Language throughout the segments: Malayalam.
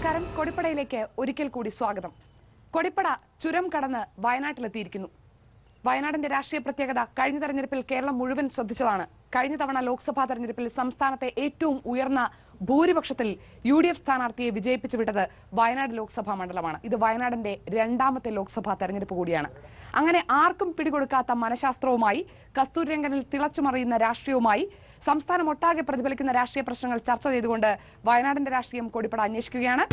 നമസ്കാരം. കൊടിപ്പടയിലേക്ക് ഒരിക്കൽ കൂടി സ്വാഗതം. കൊടിപ്പട ചുരം കടന്ന് വയനാട്ടിലെത്തിയിരിക്കുന്നു. വയനാടിന്റെ രാഷ്ട്രീയ പ്രത്യേകത കഴിഞ്ഞ തെരഞ്ഞെടുപ്പിൽ കേരളം മുഴുവൻ ശ്രദ്ധിച്ചതാണ്. കഴിഞ്ഞ തവണ ലോക്സഭാ തെരഞ്ഞെടുപ്പിൽ സംസ്ഥാനത്തെ ഏറ്റവും ഉയർന്ന ഭൂരിപക്ഷത്തിൽ യു ഡി എഫ് സ്ഥാനാർത്ഥിയെ വിജയിപ്പിച്ചു വിട്ടത് വയനാട് ലോക്സഭാ മണ്ഡലമാണ്. ഇത് വയനാടിന്റെ രണ്ടാമത്തെ ലോക്സഭാ തെരഞ്ഞെടുപ്പ് കൂടിയാണ്. അങ്ങനെ ആർക്കും പിടികൊടുക്കാത്ത മനഃശാസ്ത്രവുമായി കസ്തൂരിരംഗനിൽ തിളച്ചുമറിയുന്ന രാഷ്ട്രീയവുമായി സംസ്ഥാനം ഒട്ടാകെ പ്രതിഫലിക്കുന്ന രാഷ്ട്രീയ പ്രശ്നങ്ങൾ ചർച്ച ചെയ്തുകൊണ്ട് വയനാടിന്റെ രാഷ്ട്രീയം കൊടിപ്പട അന്വേഷിക്കുകയാണ്.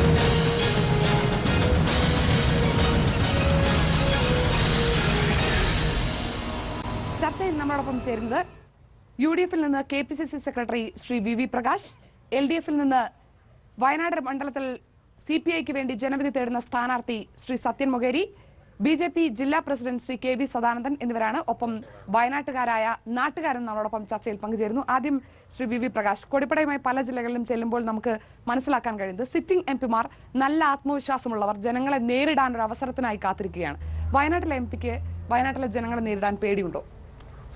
ചർച്ചയിൽ നമ്മളോടൊപ്പം ചേരുന്നത് യു ഡി എഫിൽ നിന്ന് K P C C secretary Shri V V Prakash L D എഫിൽ നിന്ന് വയനാട് മണ്ഡലത്തിൽ സി പി ഐക്ക് വേണ്ടി ജനവിധി തേടുന്ന സ്ഥാനാർത്ഥി Shri Sathyan Mokeri B J P ജില്ലാ president Shri K V Sadanandan എന്നിവരാണ് ഒപ്പം വയനാട്ടുകാരായ നാട്ടുകാരും നമ്മളോടൊപ്പം ചർച്ചയിൽ പങ്കുചേരുന്നു. ആദ്യം ശ്രീ വി വി പ്രകാശ് കൊടിപ്പടയുമായി പല ജില്ലകളിലും ചെല്ലുമ്പോൾ നമുക്ക് മനസ്സിലാക്കാൻ കഴിയുന്നത് സിറ്റിംഗ് എം പിമാർ നല്ല ആത്മവിശ്വാസമുള്ളവർ ജനങ്ങളെ നേരിടാൻ ഒരു അവസരത്തിനായി കാത്തിരിക്കുകയാണ്. വയനാട്ടിലെ എം പിക്ക് വയനാട്ടിലെ ജനങ്ങളെ നേരിടാൻ പേടിയുണ്ടോ?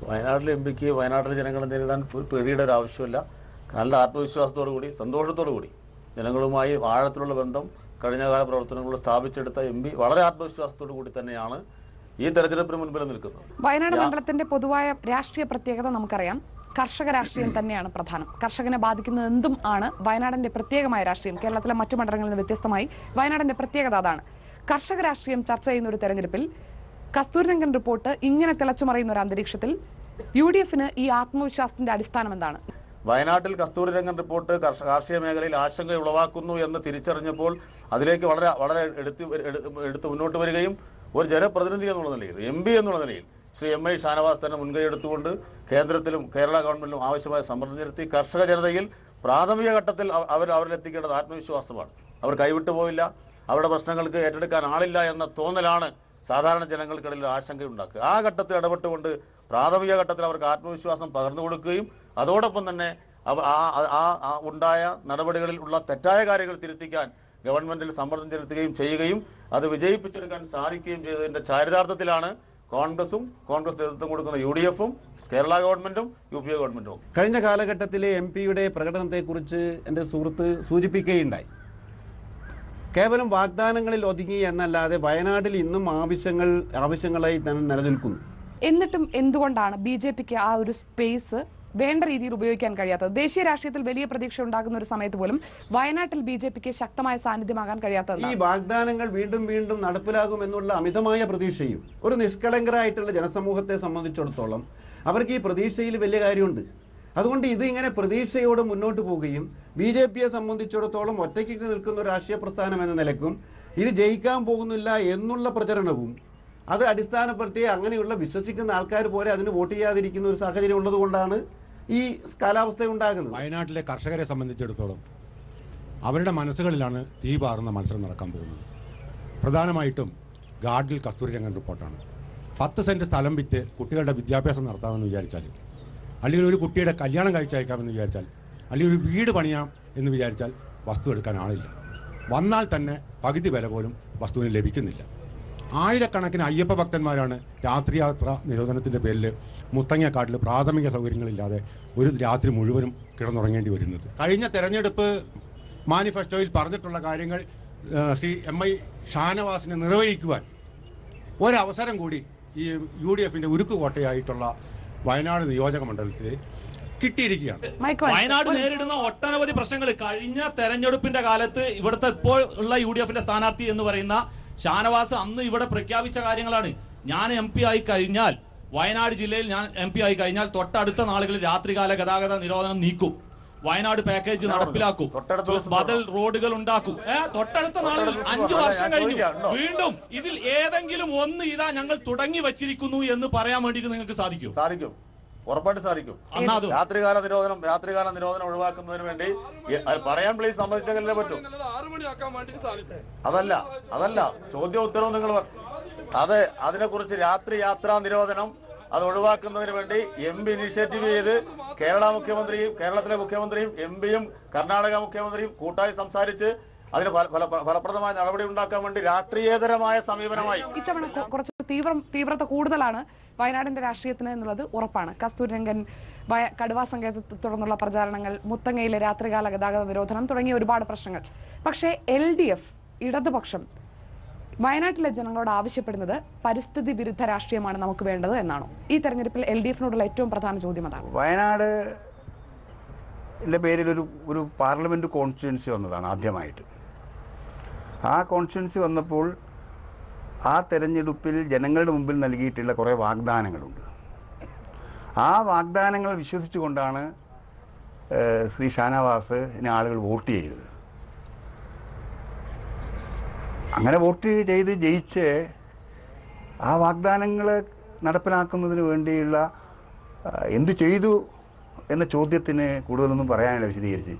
വയനാട്ടിലെ എം പിക്ക് വയനാട്ടിലെ ജനങ്ങളെ നേരിടാൻ പേടിയുടെ ഒരു ആവശ്യമില്ല. നല്ല ആത്മവിശ്വാസത്തോടു കൂടി സന്തോഷത്തോടു കൂടി ജനങ്ങളുമായി ആഴത്തിലുള്ള ബന്ധം കഴിഞ്ഞകാല പ്രവർത്തനങ്ങൾ സ്ഥാപിച്ചെടുത്ത എം പി വളരെ ആത്മവിശ്വാസത്തോടു കൂടി തന്നെയാണ് ഈ തെരഞ്ഞെടുപ്പിന് മുൻപിൽ നിൽക്കുന്നത്. വയനാട് മണ്ഡലത്തിന്റെ പൊതുവായ രാഷ്ട്രീയ പ്രത്യേകത നമുക്കറിയാം. കർഷക രാഷ്ട്രീയം തന്നെയാണ് പ്രധാനം. കർഷകനെ ബാധിക്കുന്നത് എന്തും ആണ്. വയനാടിന്റെ പ്രത്യേകമായ രാഷ്ട്രീയം കേരളത്തിലെ മറ്റു മണ്ഡലങ്ങളിൽ നിന്ന് വ്യത്യസ്തമായി വയനാടിന്റെ പ്രത്യേകത അതാണ്. കർഷക രാഷ്ട്രീയം ചർച്ച ചെയ്യുന്ന ഒരു തെരഞ്ഞെടുപ്പിൽ കസ്തൂരിരംഗൻ റിപ്പോർട്ട് ഇങ്ങനെ തിളച്ചുമറിയുന്ന ഒരു അന്തരീക്ഷത്തിൽ യു ഡി എഫിന് ഈ ആത്മവിശ്വാസത്തിന്റെ അടിസ്ഥാനം എന്താണ്? വയനാട്ടിൽ കസ്തൂരിരംഗൻ റിപ്പോർട്ട് കർഷ- കാർഷിക മേഖലയിൽ ആശങ്ക ഉളവാക്കുന്നു എന്ന് തിരിച്ചറിഞ്ഞപ്പോൾ അതിലേക്ക് വളരെ വളരെ എടുത്ത് എടുത്ത് എടുത്ത് മുന്നോട്ട് വരികയും ഒരു ജനപ്രതിനിധി എന്നുള്ള നിലയിൽ എം പി എന്നുള്ള നിലയിൽ ശ്രീ എം ഐ ഷാനവാസ് തന്നെ മുൻകൈ എടുത്തുകൊണ്ട് കേന്ദ്രത്തിലും കേരള ഗവൺമെന്റിലും ആവശ്യമായ സമ്മർദ്ദം ചെലുത്തി കർഷക ജനതയിൽ പ്രാഥമിക ഘട്ടത്തിൽ അവർ അവരിലെത്തിക്കേണ്ടത് ആത്മവിശ്വാസമാണ്. അവർ കൈവിട്ടു പോയില്ല. അവരുടെ പ്രശ്നങ്ങൾക്ക് ഏറ്റെടുക്കാൻ ആളില്ല എന്ന തോന്നലാണ് സാധാരണ ജനങ്ങൾക്കിടയിൽ ആശങ്കയുണ്ടാക്കുക ആ ഘട്ടത്തിൽ ഇടപെട്ടുകൊണ്ട് പ്രാഥമിക ഘട്ടത്തിൽ അവർക്ക് ആത്മവിശ്വാസം പകർന്നു കൊടുക്കുകയും അതോടൊപ്പം തന്നെ ആ ഉണ്ടായ നടപടികളിൽ ഉള്ള തെറ്റായ കാര്യങ്ങൾ തിരുത്തിക്കാൻ ഗവൺമെന്റിൽ സമ്മർദ്ദം ചെലുത്തുകയും ചെയ്യുകയും അത് വിജയിപ്പിച്ചെടുക്കാൻ സാധിക്കുകയും ചെയ്തതിന്റെ ചാരിതാർത്ഥത്തിലാണ് കോൺഗ്രസും കോൺഗ്രസ് നേതൃത്വം കൊടുക്കുന്ന യു ഡി എഫും കേരള ഗവൺമെന്റും യു പി എ ഗവൺമെന്റും. കഴിഞ്ഞ കാലഘട്ടത്തിലെ എം പിയുടെ പ്രകടനത്തെക്കുറിച്ച് എന്റെ സുഹൃത്ത് സൂചിപ്പിക്കുകയുണ്ടായി. കേവലം വാഗ്ദാനങ്ങളിൽ ഒതുങ്ങി എന്നല്ലാതെ വയനാട്ടിൽ ഇന്നും ആവശ്യങ്ങൾ ആവശ്യങ്ങളായി തന്നെ നിലനിൽക്കുന്നു. എന്നിട്ടും എന്തുകൊണ്ടാണ് ബി ജെ പിക്ക് ആ ഒരു സ്പേസ് വേണ്ട രീതിയിൽ ഉപയോഗിക്കാൻ കഴിയാത്തത്. ദേശീയ രാഷ്ട്രീയത്തിൽ വലിയ പ്രതീക്ഷ ഉണ്ടാകുന്ന ഒരു സമയത്ത് പോലും വയനാട്ടിൽ ബി ജെ പിക്ക് ശക്തമായ സാന്നിധ്യമാകാൻ കഴിയാത്തത് ഈ വാഗ്ദാനങ്ങൾ വീണ്ടും വീണ്ടും നടപ്പിലാകുമെന്നുള്ള അമിതമായ പ്രതീക്ഷയും ഒരു നിഷ്കളങ്കരായിട്ടുള്ള ജനസമൂഹത്തെ സംബന്ധിച്ചിടത്തോളം അവർക്ക് ഈ പ്രതീക്ഷയിൽ വലിയ കാര്യമുണ്ട്. അതുകൊണ്ട് ഇത് ഇങ്ങനെ പ്രതീക്ഷയോടെ മുന്നോട്ട് പോവുകയും ബി ജെ പിയെ സംബന്ധിച്ചിടത്തോളം ഒറ്റയ്ക്ക് നിൽക്കുന്ന ഒരു രാഷ്ട്രീയ പ്രസ്ഥാനം എന്ന നിലക്കും ഇത് ജയിക്കാൻ പോകുന്നില്ല എന്നുള്ള പ്രചരണവും അത് അടിസ്ഥാനപ്പെടുത്തി അങ്ങനെയുള്ള വിശ്വസിക്കുന്ന ആൾക്കാർ പോലെ അതിന് വോട്ട് ചെയ്യാതിരിക്കുന്ന ഒരു സാഹചര്യം ഉള്ളതുകൊണ്ടാണ് ഈ കാലാവസ്ഥ ഉണ്ടാകുന്നത്? വയനാട്ടിലെ കർഷകരെ സംബന്ധിച്ചിടത്തോളം അവരുടെ മനസ്സുകളിലാണ് തീ പാറുന്ന മത്സരം നടക്കാൻ പോകുന്നത്. പ്രധാനമായിട്ടും ഗാർഡിൽ കസ്തൂരി രംഗൻ റിപ്പോർട്ടാണ്. പത്ത് സെന്റ് സ്ഥലം വിറ്റ് കുട്ടികളുടെ വിദ്യാഭ്യാസം നടത്താമെന്ന് വിചാരിച്ചാൽ അല്ലെങ്കിൽ ഒരു കുട്ടിയുടെ കല്യാണം കഴിച്ചയക്കാമെന്ന് വിചാരിച്ചാൽ അല്ലെങ്കിൽ ഒരു വീട് പണിയാം എന്ന് വിചാരിച്ചാൽ വസ്തു എടുക്കാൻ ആളില്ല. വന്നാൽ തന്നെ പകുതി വില പോലും വസ്തുവിന് ലഭിക്കുന്നില്ല. ആയിരക്കണക്കിന് അയ്യപ്പ ഭക്തന്മാരാണ് രാത്രിയാത്ര നിരോധനത്തിന്റെ പേരിൽ മുത്തങ്ങക്കാട്ടിൽ പ്രാഥമിക സൗകര്യങ്ങളില്ലാതെ ഒരു രാത്രി മുഴുവനും കിടന്നുറങ്ങേണ്ടി വരുന്നത്. കഴിഞ്ഞ തെരഞ്ഞെടുപ്പ് മാനിഫെസ്റ്റോയിൽ പറഞ്ഞിട്ടുള്ള കാര്യങ്ങൾ ശ്രീ എം ഐ ഷാനവാസിനെ നിർവഹിക്കുവാൻ ഒരവസരം കൂടി ഈ യു ഡി എഫിന്റെ ഉരുക്ക് കോട്ടയായിട്ടുള്ള വയനാട് നിയോജക മണ്ഡലത്തിൽ കിട്ടിയിരിക്കുകയാണ്. വയനാട് നേരിടുന്ന ഒട്ടനവധി പ്രശ്നങ്ങൾ കഴിഞ്ഞ തെരഞ്ഞെടുപ്പിന്റെ കാലത്ത് ഇവിടുത്തെ ഇപ്പോൾ ഉള്ള യു ഡി എഫിന്റെ സ്ഥാനാർത്ഥി എന്ന് പറയുന്ന ഷാനവാസ് അന്ന് ഇവിടെ പ്രഖ്യാപിച്ച കാര്യങ്ങളാണ്. ഞാൻ എം പി ആയി കഴിഞ്ഞാൽ വയനാട് ജില്ലയിൽ ഞാൻ എം പി ആയി കഴിഞ്ഞാൽ തൊട്ടടുത്ത നാളുകളിൽ രാത്രികാല ഗതാഗത നിരോധനം നീക്കും. വയനാട് പാക്കേജ് നടപ്പിലാക്കും. ബദൽ റോഡുകൾ ഉണ്ടാക്കും. ഏഹ് തൊട്ടടുത്ത നാളുകളിൽ അഞ്ചു വർഷം കഴിഞ്ഞു. വീണ്ടും ഇതിൽ ഏതെങ്കിലും ഒന്ന് ഇതാ ഞങ്ങൾ തുടങ്ങി വച്ചിരിക്കുന്നു എന്ന് പറയാൻ വേണ്ടിയിട്ട് നിങ്ങൾക്ക് സാധിക്കും. സാധിക്കും. ഉറപ്പായിട്ട് സാധിക്കും. അന്നാ അത്. രാത്രികാല നിരോധനം രാത്രികാല നിരോധനം ഒഴിവാക്കുന്നതിന് വേണ്ടി പറയാൻ പ്ലീസ് സമ്മതിച്ചെങ്കിലേ പറ്റൂ. അതല്ല അതല്ല ചോദ്യ ഉത്തരവും നിങ്ങൾ അതെ അത് അതിനെക്കുറിച്ച് രാത്രി യാത്രാ നിരോധനം അത് ഒഴിവാക്കുന്നതിന് വേണ്ടി എം പി ഇനിഷ്യേറ്റീവ് ചെയ്ത് കേരള മുഖ്യമന്ത്രിയും കേരളത്തിലെ മുഖ്യമന്ത്രിയും എം പിയും കർണാടക മുഖ്യമന്ത്രിയും കൂട്ടായി സംസാരിച്ച് അതിന് ഫല- ഫല- ഫലപ്രദമായ നടപടി ഉണ്ടാക്കാൻ വേണ്ടി രാഷ്ട്രീയേതരമായ സമീപനമായി. ഇത്തവണ കുറച്ച് തീവ്രം തീവ്രത കൂടുതലാണ്. വയനാടിന്റെ രാഷ്ട്രീയത്തിന് എന്നുള്ളത് ഉറപ്പാണ്. കസ്തൂരിരംഗൻ കടുവാ സങ്കേതത്തെ തുടർന്നുള്ള പ്രചാരണങ്ങൾ മുത്തങ്ങയിലെ രാത്രികാല ഗതാഗത നിരോധനം തുടങ്ങിയ ഒരുപാട് പ്രശ്നങ്ങൾ. പക്ഷേ എൽ ഡി എഫ് ഇടതുപക്ഷം വയനാട്ടിലെ ജനങ്ങളോട് ആവശ്യപ്പെടുന്നത് പരിസ്ഥിതി വിരുദ്ധ രാഷ്ട്രീയമാണ് നമുക്ക് വേണ്ടത് എന്നാണോ. ഈ തെരഞ്ഞെടുപ്പിൽ എൽ ഡി എഫിനോടുള്ള ഏറ്റവും പ്രധാന ചോദ്യം അതാണ്. വയനാട് പേരിൽ ഒരു ഒരു പാർലമെന്റ് കോൺസ്റ്റിറ്റ്യുവൻസി വന്നതാണ് ആദ്യമായിട്ട്. ആ കോൺസ്റ്റിറ്റ്യുവൻസി വന്നപ്പോൾ ആ തെരഞ്ഞെടുപ്പിൽ ജനങ്ങളുടെ മുമ്പിൽ നൽകിയിട്ടുള്ള കുറേ വാഗ്ദാനങ്ങളുണ്ട്. ആ വാഗ്ദാനങ്ങൾ വിശ്വസിച്ചുകൊണ്ടാണ് ശ്രീ ഷാനവാസിന് ആളുകൾ വോട്ട് ചെയ്തത് അങ്ങനെ വോട്ട് ചെയ്ത് ജയിച്ച് ആ വാഗ്ദാനങ്ങൾ നടപ്പിലാക്കുന്നതിന് വേണ്ടിയുള്ള എന്തു ചെയ്തു എന്ന ചോദ്യത്തിന് കൂടുതലൊന്നും പറയാനില്ല വിശദീകരിച്ച്.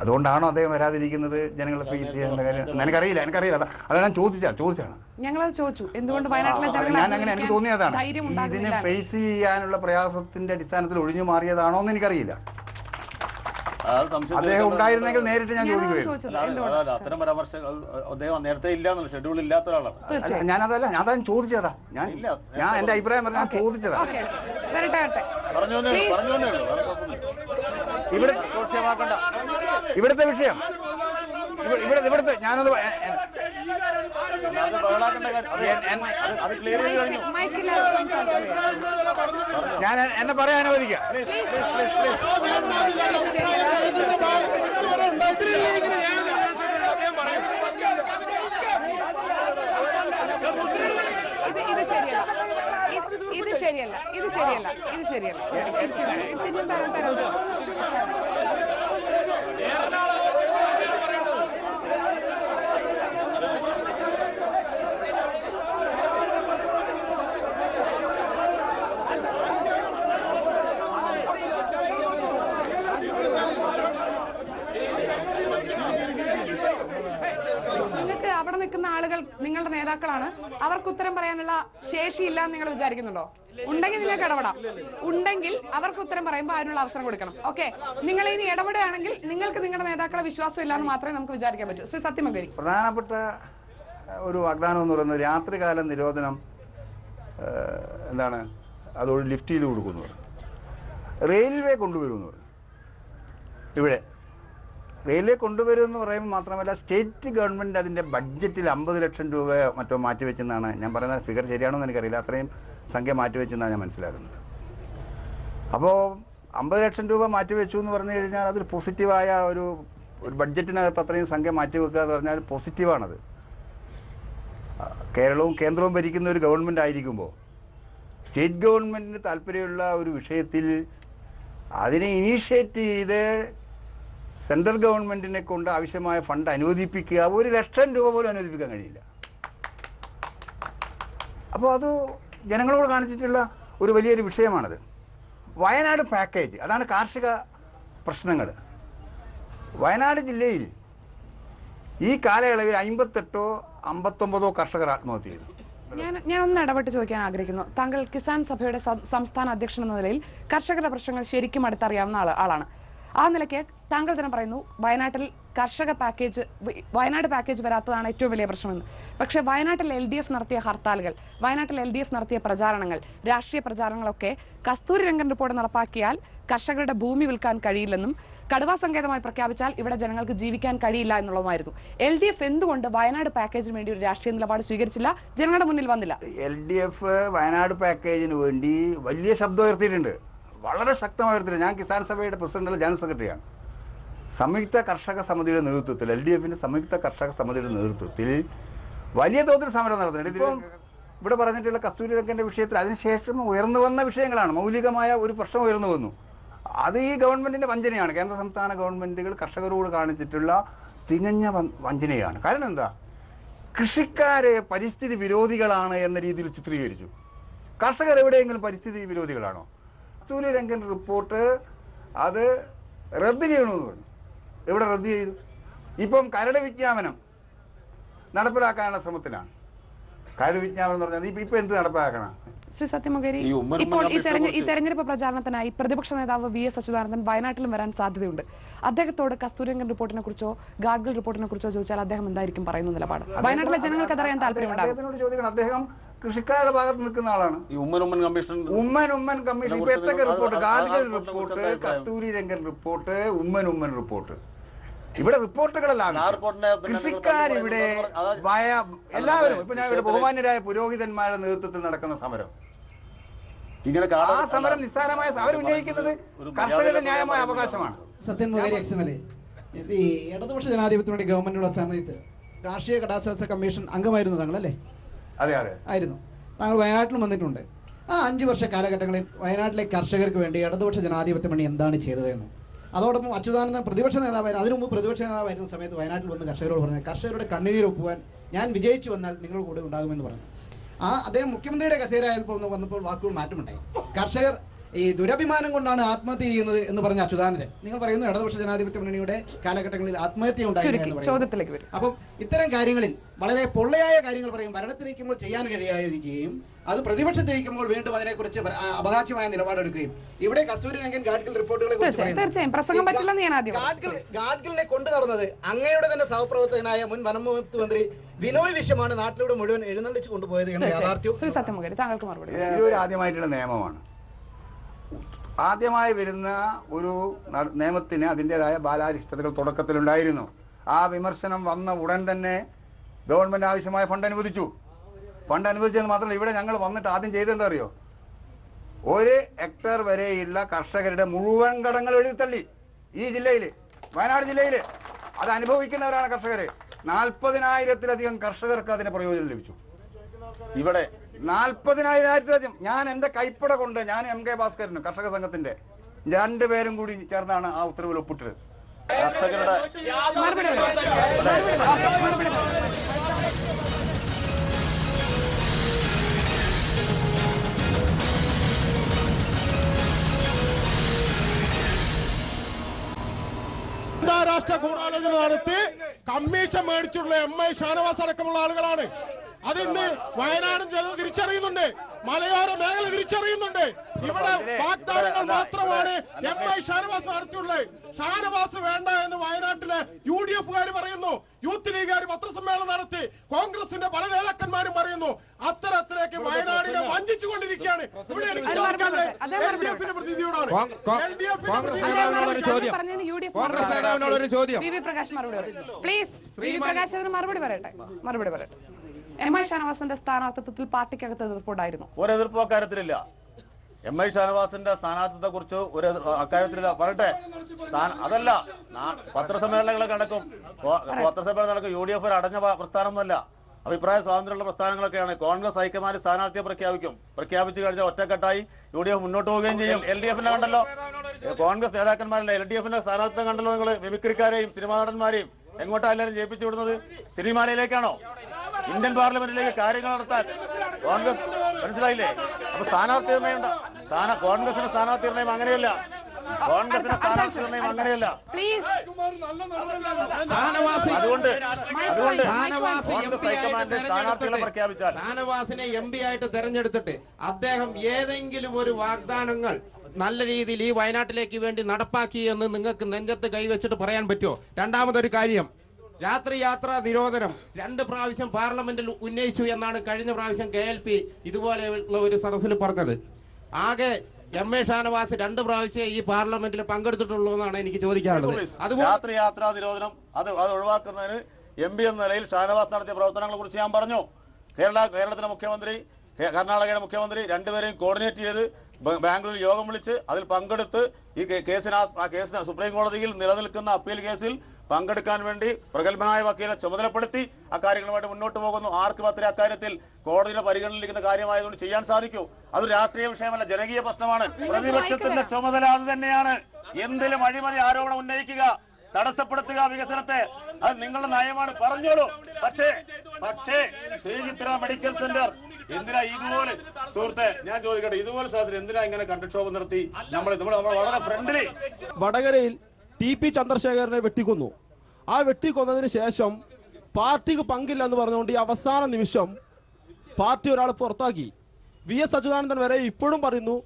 അതുകൊണ്ടാണോ അദ്ദേഹം വരാതിരിക്കുന്നത് ജനങ്ങളെ ഫേസ് ചെയ്യേണ്ട കാര്യം? എനിക്കറിയില്ല എനിക്കറിയില്ല. അതാ അതാണ് ഞാൻ ചോദിച്ചാണ്. ചോദിച്ചാണ് ഞാൻ അങ്ങനെ എനിക്ക് തോന്നിയതാണ്. ഇതിനെ. ഫേസ് ചെയ്യാനുള്ള പ്രയാസത്തിന്റെ അടിസ്ഥാനത്തിൽ ഒഴിഞ്ഞു മാറിയതാണോ എന്ന് എനിക്കറിയില്ല. അത് സംശയം അദ്ദേഹം ഉണ്ടായിരുന്നെങ്കിൽ നേരിട്ട് ഞാൻ അത് അത്തരം പരാമർശങ്ങൾ അദ്ദേഹം നേരത്തെ ഇല്ല എന്നുള്ള ഷെഡ്യൂൾ ഇല്ലാത്ത ഒരാളാണ്. ഞാനതല്ല ഞാൻ അതാ ചോദിച്ചതാ. ഞാൻ ഇല്ല, ഞാൻ എന്റെ അഭിപ്രായം പറഞ്ഞാൽ ഞാൻ ചോദിച്ചതാ. പറഞ്ഞു വന്നേ ഉള്ളൂ Please. പറഞ്ഞു ഇവിടെ ദൃശ്യമാക്കണ്ട. ഇവിടുത്തെ വിഷയം. ഇവിടെ- ഇവിടെ ഇവിടുത്തെ ഞാനത് എ- എ- കാര്യം അത് അത് അത് ക്ലിയർ ചെയ്ത് കഴിഞ്ഞു. ഞാൻ എന്നെ പറയാൻ അനുവദിക്കാം. പ്ലീസ് പ്ലീസ് പ്ലീസ് പ്ലീസ് ഇത് ഇത് ശരിയല്ല ഇത് ഇത് ശരിയല്ല. ഇത് ശരിയല്ല. ഇത് ശരിയല്ല. തരാം തരാം സർ. നിങ്ങൾക്ക് അവിടെ നിങ്ങളുടെ നേതാക്കളാണ്. അവർക്ക് ഉത്തരം പറയാനുള്ള ശേഷിയില്ല എന്ന് നിങ്ങൾ വിചാരിക്കുന്നുണ്ടോ? ഉണ്ടെങ്കിൽ നിങ്ങൾക്ക് ഇടപെടാം. ഉണ്ടെങ്കിൽ അവർക്ക് ഉത്തരം പറയുമ്പോൾ അതിനുള്ള അവസരം കൊടുക്കണം. ഓക്കെ നിങ്ങൾ ഇനി ഇടപെടുകയാണെങ്കിൽ നിങ്ങൾക്ക് നിങ്ങളുടെ നേതാക്കളെ വിശ്വാസം ഇല്ലാന്ന് മാത്രമേ നമുക്ക് വിചാരിക്കാൻ പറ്റൂ. ശ്രീ സത്യമംഗരി. പ്രധാനപ്പെട്ട ഒരു വാഗ്ദാനം എന്ന് പറയുന്നത് രാത്രികാല നിരോധനം എന്താണ് അതോട് ലിഫ്റ്റ് ചെയ്ത് കൊടുക്കുന്നു. റെയിൽവേ കൊണ്ടുവരുമെന്ന് പറഞ്ഞു ഇവിടെ റെയിൽവേ കൊണ്ടുവരുമെന്ന് പറയുമ്പോൾ മാത്രമല്ല സ്റ്റേറ്റ് ഗവൺമെന്റ് അതിന്റെ ബഡ്ജറ്റിൽ അമ്പത് ലക്ഷം രൂപ മറ്റോ മാറ്റിവെച്ചെന്നാണ് ഞാൻ പറയുന്ന ഫിഗർ ശരിയാണോ എന്ന് എനിക്കറിയില്ല. അത്രയും സംഖ്യ മാറ്റിവെച്ചെന്നാണ് ഞാൻ മനസ്സിലാക്കുന്നത്. അപ്പോൾ അമ്പത് ലക്ഷം രൂപ മാറ്റിവെച്ചു എന്ന് പറഞ്ഞു കഴിഞ്ഞാൽ അതൊരു പോസിറ്റീവായ ഒരു ഒരു ബഡ്ജറ്റിനകത്ത് അത്രയും സംഖ്യ മാറ്റിവെക്കുക എന്ന് പറഞ്ഞാൽ പോസിറ്റീവാണത്. കേരളവും കേന്ദ്രവും ഭരിക്കുന്ന ഒരു ഗവൺമെന്റ് ആയിരിക്കുമ്പോൾ സ്റ്റേറ്റ് ഗവൺമെന്റിന് താല്പര്യമുള്ള ഒരു വിഷയത്തിൽ അതിനെ ഇനീഷ്യേറ്റ് ചെയ്ത് സെൻട്രൽ ഗവൺമെന്റിനെ കൊണ്ട് ആവശ്യമായ ഫണ്ട് അനുവദിപ്പിക്കുക ഒരു ലക്ഷം രൂപ പോലും അനുവദിപ്പിക്കാൻ കഴിയില്ല. അപ്പോൾ അത് ജനങ്ങളോട് കാണിച്ചിട്ടുള്ള ഒരു വലിയൊരു വിഷയമാണത്. വയനാട് പാക്കേജ് അതാണ് കാർഷിക പ്രശ്നങ്ങൾ. വയനാട് ജില്ലയിൽ ഈ കാലയളവിൽ അമ്പത്തെട്ടോ അമ്പത്തൊമ്പതോ കർഷകർ ആത്മഹത്യ ചെയ്തു. ഞാൻ ഞാൻ ഒന്ന് ഇടപെട്ട് ചോദിക്കാൻ ആഗ്രഹിക്കുന്നു. താങ്കൾ കിസാൻ സഭയുടെ സംസ്ഥാന അധ്യക്ഷൻ എന്ന നിലയിൽ കർഷകരുടെ പ്രശ്നങ്ങൾ ശരിക്കും അടുത്തറിയാവുന്ന ആൾ ആളാണ്. ആ നിലയ്ക്ക് താങ്കൾ തന്നെ പറയുന്നു വയനാട്ടിൽ കർഷക പാക്കേജ് വയനാട് പാക്കേജ് വരാത്തതാണ് ഏറ്റവും വലിയ പ്രശ്നമെന്ന്. പക്ഷെ വയനാട്ടിൽ എൽ ഡി എഫ് നടത്തിയ ഹർത്താലുകൾ വയനാട്ടിൽ എൽ ഡി എഫ് നടത്തിയ പ്രചാരണങ്ങൾ രാഷ്ട്രീയ പ്രചാരണങ്ങളൊക്കെ കസ്തൂരി രംഗൻ റിപ്പോർട്ട് നടപ്പാക്കിയാൽ കർഷകരുടെ ഭൂമി വിൽക്കാൻ കഴിയില്ലെന്നും കടുവാ സങ്കേതമായി പ്രഖ്യാപിച്ചാൽ ഇവിടെ ജനങ്ങൾക്ക് ജീവിക്കാൻ കഴിയില്ല എന്നുള്ളതുമായിരുന്നു. എൽ ഡി എഫ് എന്തുകൊണ്ട് വയനാട് പാക്കേജിന് വേണ്ടി ഒരു രാഷ്ട്രീയ നിലപാട് സ്വീകരിച്ചില്ല? ജനങ്ങളുടെ മുന്നിൽ വന്നില്ല. എൽ ഡി എഫ് വയനാട് പാക്കേജിന് വേണ്ടി വലിയ ശബ്ദം ഉയർത്തിയിട്ടുണ്ട്. വളരെ ശക്തമായി ഉയർത്തിയിട്ടുണ്ട്. ഞാൻ കിസാൻ സഭയുടെ പ്രസിഡന്റ് ജനറൽ സെക്രട്ടറിയാണ്. സംയുക്ത കർഷക സമിതിയുടെ നേതൃത്വത്തിൽ എൽ ഡി എഫിന്റെ സംയുക്ത കർഷക സമിതിയുടെ നേതൃത്വത്തിൽ വലിയ തോതിൽ സമരം നടത്തുന്നുണ്ട്. ഇതിപ്പം ഇവിടെ പറഞ്ഞിട്ടുള്ള കസ്തൂരി രംഗന്റെ വിഷയത്തിൽ അതിനുശേഷം ഉയർന്നു വന്ന വിഷയങ്ങളാണ്. മൗലികമായ ഒരു പ്രശ്നം ഉയർന്നു വന്നു. അത് ഈ ഗവൺമെന്റിന്റെ വഞ്ചനയാണ്. കേന്ദ്ര സംസ്ഥാന ഗവൺമെന്റുകൾ കർഷകരോട് കാണിച്ചിട്ടുള്ള തികഞ്ഞ വഞ്ചനയാണ്. കാരണം എന്താ? കൃഷിക്കാരെ പരിസ്ഥിതി വിരോധികളാണ് എന്ന രീതിയിൽ ചിത്രീകരിച്ചു. കർഷകർ എവിടെയെങ്കിലും പരിസ്ഥിതി വിരോധികളാണോ? കസ്തൂരിരംഗൻ റിപ്പോർട്ട് അത് റദ്ദ് ചെയ്യണമെന്ന് പറഞ്ഞു. എവിടെ റദ്ദ് ചെയ്തു? ഇപ്പം കരട് വിജ്ഞാപനം നടപ്പിലാക്കാനുള്ള ശ്രമത്തിലാണ്. കരട് വിജ്ഞാപനം എന്ന് പറഞ്ഞാൽ ഇപ്പം എന്ത് നടപ്പിലാക്കണം? ശ്രീ സത്യമൊകേരി ഈ ഉമ്മൻ ഇപ്പോൾ ഈ കമ്മീഷനെ ഈ തെരഞ്ഞെടുപ്പ് പ്രചാരണത്തിനായി പ്രതിപക്ഷ നേതാവ് വി എസ് അച്യുതാനന്ദൻ വയനാട്ടിലും വരാൻ സാധ്യതയുണ്ട്. അദ്ദേഹത്തോട് കസ്തൂരിരംഗൻ റിപ്പോർട്ടിനെ കുറിച്ചോ ഗാഡ്ഗിൽ റിപ്പോർട്ടിനെ കുറിച്ചോ ചോദിച്ചാൽ അദ്ദേഹം എന്തായിരിക്കും പറയുന്ന നിലപാട്? വയനാട്ടിലെ ജനങ്ങൾക്ക് അതറിയാൻ താല്പര്യമുണ്ടാകും അദ്ദേഹം കൃഷിക്കാരുടെ ഭാഗത്ത് നിൽക്കുന്ന ആളാണ്. ഈ ഉമ്മൻ ഉമ്മൻ കമ്മീഷൻ ഉമ്മൻ ഉമ്മൻ കമ്മീഷൻ ഇപ്പൊ report? Report Kasturi Rangan report Oommen Oommen report. ഇവിടെ റിപ്പോർട്ടുകളെല്ലാം കൃഷിക്കാർ ഇവിടെ വയ എല്ലാവരും ഇപ്പൊ ഞാൻ ഇവിടെ ബഹുമാന്യരായ പുരോഹിതന്മാരുടെ നേതൃത്വത്തിൽ നടക്കുന്ന സമരം. ഇങ്ങനെ ആ സമരം നിസ്സാരമായ അവർ ഉന്നയിക്കുന്നത് കർഷകരുടെ ന്യായമായ അവകാശമാണ്. Sathyan Mokeri ex M L ഈ ഇടതുപക്ഷ ജനാധിപത്യത്തിന്റെ ഗവൺമെന്റിനുള്ള സമയത്ത് കാർഷിക കടാശ്വാസ കമ്മീഷൻ അംഗമായിരുന്നു താങ്കളല്ലേ? അതെ അതെ. ആയിരുന്നു. താങ്കൾ വയനാട്ടിലും വന്നിട്ടുണ്ട്. ആ അഞ്ച് വർഷ കാലഘട്ടങ്ങളിൽ വയനാട്ടിലെ കർഷകർക്ക് വേണ്ടി ഇടതുപക്ഷ ജനാധിപത്യ മണി എന്താണ് ചെയ്തതെന്നും? അതോടൊപ്പം അച്യുതാനന്ദൻ പ്രതിപക്ഷ നേതാവായിരുന്നു. അതിനു മുമ്പ് പ്രതിപക്ഷ നേതാവായിരുന്ന സമയത്ത് വയനാട്ടിൽ വന്ന് കർഷകരോട് പറഞ്ഞു കർഷകരുടെ കണ്ണീര് ഒപ്പുവാൻ ഞാൻ വിജയിച്ചു വന്നാൽ നിങ്ങളുടെ കൂടെ ഉണ്ടാകുമെന്ന് പറഞ്ഞു. ആ അദ്ദേഹം മുഖ്യമന്ത്രിയുടെ കസേരയായപ്പോൾ വന്നപ്പോൾ വാക്കുകൾ മാറ്റമുണ്ടായി. കർഷകർ ഈ ദുരഭിമാനം കൊണ്ടാണ് ആത്മഹത്യ ചെയ്യുന്നത് എന്ന് പറഞ്ഞ അച്യുതാനന്ദൻ. നിങ്ങൾ പറയുന്നു ഇടതുപക്ഷ ജനാധിപത്യ മുന്നണിയുടെ കാലഘട്ടങ്ങളിൽ ആത്മഹത്യ ഉണ്ടായിരുന്നു എന്ന് പറയുന്നു. അപ്പം ഇത്തരം കാര്യങ്ങളിൽ വളരെ പൊള്ളയായ കാര്യങ്ങൾ പറയും. ഭരണത്തിലിരിക്കുമ്പോൾ ചെയ്യാൻ കഴിയാതിരിക്കുകയും അത് പ്രതിപക്ഷത്തിരിക്കുമ്പോൾ വീണ്ടും അതിനെക്കുറിച്ച് അപകാശമായ നിലപാടെടുക്കുകയും. ഇവിടെ കസ്തൂരി രംഗൻ ഗാഡ്ഗിൽ റിപ്പോർട്ടുകളെ കുറിച്ച് ഗാഡ്ഗിൽ ഗാഡ്ഗിലിനെ കൊണ്ടു നടന്നത് അങ്ങയുടെ തന്നെ സഹപ്രവർത്തകനായ മുൻ വനംവകുപ്പ് മന്ത്രി ബിനോയ് വിശ്വമാണ് നാട്ടിലൂടെ മുഴുവൻ എഴുന്നള്ളിച്ച് കൊണ്ടുപോയത് എന്ന യാഥാർത്ഥ്യം. യാഥാർത്ഥ്യവും താങ്കൾക്ക് മറുപടി. ഇതൊരു ആദ്യമായിട്ടുള്ള നിയമമാണ്. ആദ്യമായി വരുന്ന ഒരു നിയമത്തിന് അതിന്റെതായ ബാലാരിഷ്ടതകൾ തുടക്കത്തിലുണ്ടായിരുന്നു. ആ വിമർശനം വന്ന ഉടൻ തന്നെ ഗവൺമെന്റ് ആവശ്യമായ ഫണ്ട് അനുവദിച്ചു. ഫണ്ട് അനുവദിച്ചത് മാത്രമല്ല ഇവിടെ ഞങ്ങൾ വന്നിട്ട് ആദ്യം ചെയ്തെന്താ അറിയോ? ഒരു ഹെക്ടർ വരെയുള്ള കർഷകരുടെ മുഴുവൻ കടങ്ങൾ എഴുതിത്തള്ളി ഈ ജില്ലയിൽ വയനാട് ജില്ലയിൽ അത് അനുഭവിക്കുന്നവരാണ് കർഷകർ നാൽപ്പതിനായിരത്തിലധികം കർഷകർക്ക് അതിന് പ്രയോജനം ലഭിച്ചു. ഇവിടെ നാൽപ്പതിനായിരത്തിലധികം ഞാൻ എന്റെ കൈപ്പട കൊണ്ട് ഞാൻ എം കെ ഭാസ്കരനും കർഷക സംഘത്തിന്റെ രണ്ടുപേരും കൂടി ചേർന്നാണ് ആ ഉത്തരവിൽ ഒപ്പിട്ടത് കർഷകരുടെ. അന്താരാഷ്ട്ര ഗൂഢാലോചന നടത്തി കമ്മീഷൻ മേടിച്ചിട്ടുള്ള എം ഐ ഷാനവാസ് അടക്കമുള്ള ആളുകളാണ് അതിന്ന് വയനാടും ജനത തിരിച്ചറിയുന്നുണ്ട്. മലയോര മേഖല തിരിച്ചറിയുന്നുണ്ട്. ഇവിടെ വാഗ്ദാനങ്ങൾ മാത്രമാണ് എം ഐ ഷാനവാസ് നടത്തിയുള്ളത് ഷാനവാസ് വേണ്ട എന്ന് വയനാട്ടിലെ യു ഡി എഫുകാർ പറയുന്നു. യൂത്ത് ലീഗുകാർ പത്രസമ്മേളനം നടത്തി. കോൺഗ്രസിന്റെ പല നേതാക്കന്മാരും പറയുന്നു. അത്തരത്തിലേക്ക് വയനാടിനെ വഞ്ചിച്ചുകൊണ്ടിരിക്കുകയാണ്. ഇവിടെ എനിക്ക് അത് മറുപടി ചോദിക്കാനുള്ളത് പറയട്ടെ. അതേ മറുപടി LDF ന്റെ പ്രതിനിധിയോടാണ് കോൺഗ്- കോ- LDF ന്റെ കോൺഗ്രസ്. നേതാവിനോട് ഒരു ചോദ്യം. മറുപടി പറയട്ടെ. മറുപടി പറയട്ടെ. എം ഐ ഷാനവാസിന്റെ സ്ഥാനാർത്ഥിത്വത്തിൽ പാർട്ടിക്കകത്ത് എതിർപ്പുണ്ടായിരുന്നു. ഒരു എതിർപ്പ് അക്കാര്യത്തിലില്ല. എം ഐ ഷാനവാസിന്റെ സ്ഥാനാർത്ഥിത്വത്തെ കുറിച്ച് ഒരു അക്കാര്യത്തിലില്ല. പറയട്ടെ. അതല്ല പത്രസമ്മേളനങ്ങൾ നടക്കും. പത്രസമ്മേളനം നടക്കും. യു ഡി എഫ് ഒരു അടഞ്ഞ പ്രസ്ഥാനമൊന്നുമല്ല. അഭിപ്രായ സ്വാതന്ത്ര്യമുള്ള പ്രസ്ഥാനങ്ങളൊക്കെയാണ്. കോൺഗ്രസ് ഹൈക്കമാൻഡ് സ്ഥാനാർത്ഥിയെ പ്രഖ്യാപിക്കും. പ്രഖ്യാപിച്ചു കഴിഞ്ഞാൽ ഒറ്റക്കെട്ടായി യു ഡി എഫ് മുന്നോട്ട് പോവുകയും ചെയ്യും. എൽ ഡി എഫിനെ കണ്ടല്ലോ. കോൺഗ്രസ് നേതാക്കന്മാരല്ല. എൽ ഡി എഫിന്റെ സ്ഥാനാർത്ഥിത്വം കണ്ടല്ലോ നിങ്ങൾ മിമിക്രിക്കാരെയും സിനിമാ നടന്മാരെയും. എങ്ങോട്ടാ എല്ലാവരും ജയിപ്പിച്ചു വിടുന്നത്? സിനിമാലയിലേക്കാണോ? ഇന്ത്യൻ പാർലമെന്റിലേക്ക് കാര്യങ്ങൾ നടത്താൻ കോൺഗ്രസ് മനസ്സിലായില്ലേ? അപ്പൊ സ്ഥാനാർത്ഥി നിർണയം സ്ഥാന കോൺഗ്രസിന്റെ സ്ഥാനാർത്ഥി നിർണയം അങ്ങനെയല്ല. കോൺഗ്രസിന്റെ സ്ഥാനാർത്ഥി നിർണയം അങ്ങനെയല്ല അതുകൊണ്ട് അതുകൊണ്ട് കോൺഗ്രസ് ഹൈക്കമാൻഡ് സ്ഥാനാർത്ഥികളെ പ്രഖ്യാപിച്ചാൽ. ഷാനവാസിനെ എം പി ആയിട്ട് തെരഞ്ഞെടുത്തിട്ട് അദ്ദേഹം ഏതെങ്കിലും ഒരു വാഗ്ദാനങ്ങൾ നല്ല രീതിയിൽ ഈ വയനാട്ടിലേക്ക് വേണ്ടി നടപ്പാക്കി എന്ന് നിങ്ങൾക്ക് നെഞ്ചത്ത് കൈവച്ചിട്ട് പറയാൻ പറ്റുമോ? രണ്ടാമതൊരു കാര്യം രാത്രി യാത്രാ നിരോധനം. രണ്ട് പ്രാവശ്യം പാർലമെന്റിൽ ഉന്നയിച്ചു എന്നാണ് കഴിഞ്ഞ പ്രാവശ്യം കെ എൽ പി ഇതുപോലെയുള്ള ഒരു സദസ്സിൽ പറഞ്ഞത്. ആകെ എം എ ഷാനവാസ് രണ്ട് പ്രാവശ്യം ഈ പാർലമെന്റിൽ പങ്കെടുത്തിട്ടുള്ളൂ എന്നാണ് എനിക്ക് ചോദിക്കാനുള്ളത്. അതുപോലെ രാത്രി യാത്രാ നിരോധനം അത് അത് ഒഴിവാക്കുന്നതിന് എം പി എന്ന നിലയിൽ ഷാനവാസ് നടത്തിയ പ്രവർത്തനങ്ങളെ കുറിച്ച് ഞാൻ പറഞ്ഞു. കേരള കേരളത്തിലെ മുഖ്യമന്ത്രി കർണാടകയുടെ മുഖ്യമന്ത്രി രണ്ടുപേരെയും കോർഡിനേറ്റ് ചെയ്ത് ബാംഗ്ലൂരിൽ യോഗം വിളിച്ച് അതിൽ പങ്കെടുത്ത് ഈ കേസിന് ആ- കേസിന് സുപ്രീം കോടതിയിൽ നിലനിൽക്കുന്ന അപ്പീൽ കേസിൽ പങ്കെടുക്കാൻ വേണ്ടി പ്രഗത്ഭനായ വക്കീലെ ചുമതലപ്പെടുത്തി ആ അക്കാര്യങ്ങളുമായിട്ട് മുന്നോട്ട് പോകുന്നു. ആർക്കും അത്ര അക്കാര്യത്തിൽ കോടതിയുടെ പരിഗണനയിലിരിക്കുന്ന കാര്യമായതുകൊണ്ട് ചെയ്യാൻ സാധിക്കൂ. അത് രാഷ്ട്രീയ വിഷയമല്ല ജനകീയ പ്രശ്നമാണ്. പ്രതിപക്ഷത്തിന്റെ ചുമതല അത് തന്നെയാണ്. എന്തിലും അഴിമതി ആരോപണം ഉന്നയിക്കുക തടസ്സപ്പെടുത്തുക വികസനത്തെ. അത് നിങ്ങളുടെ നയമാണ്. പറഞ്ഞോളൂ. പക്ഷേ പക്ഷേ ശ്രീചിത്ര മെഡിക്കൽ സെന്റർ എന്തിനാ ഇതുപോലെ സുഹൃത്തെ ഞാൻ ചോദിക്കട്ടെ ഇതുപോലെ സാധനം എന്തിനാ ഇങ്ങനെ കണ്ടക്ഷോഭം നടത്തി നമ്മൾ നമ്മൾ നമ്മൾ വളരെ ഫ്രണ്ട്ലി വടകരയിൽ ടി പി ചന്ദ്രശേഖരനെ വെട്ടിക്കൊന്നു. ആ വെട്ടിക്കൊന്നതിന് ശേഷം പാർട്ടിക്ക് പങ്കില്ല എന്ന് പറഞ്ഞുകൊണ്ട് ഈ അവസാന നിമിഷം പാർട്ടി ഒരാൾ പുറത്താക്കി. വി എസ് അച്യുതാനന്ദൻ വരെ ഇപ്പോഴും പറയുന്നു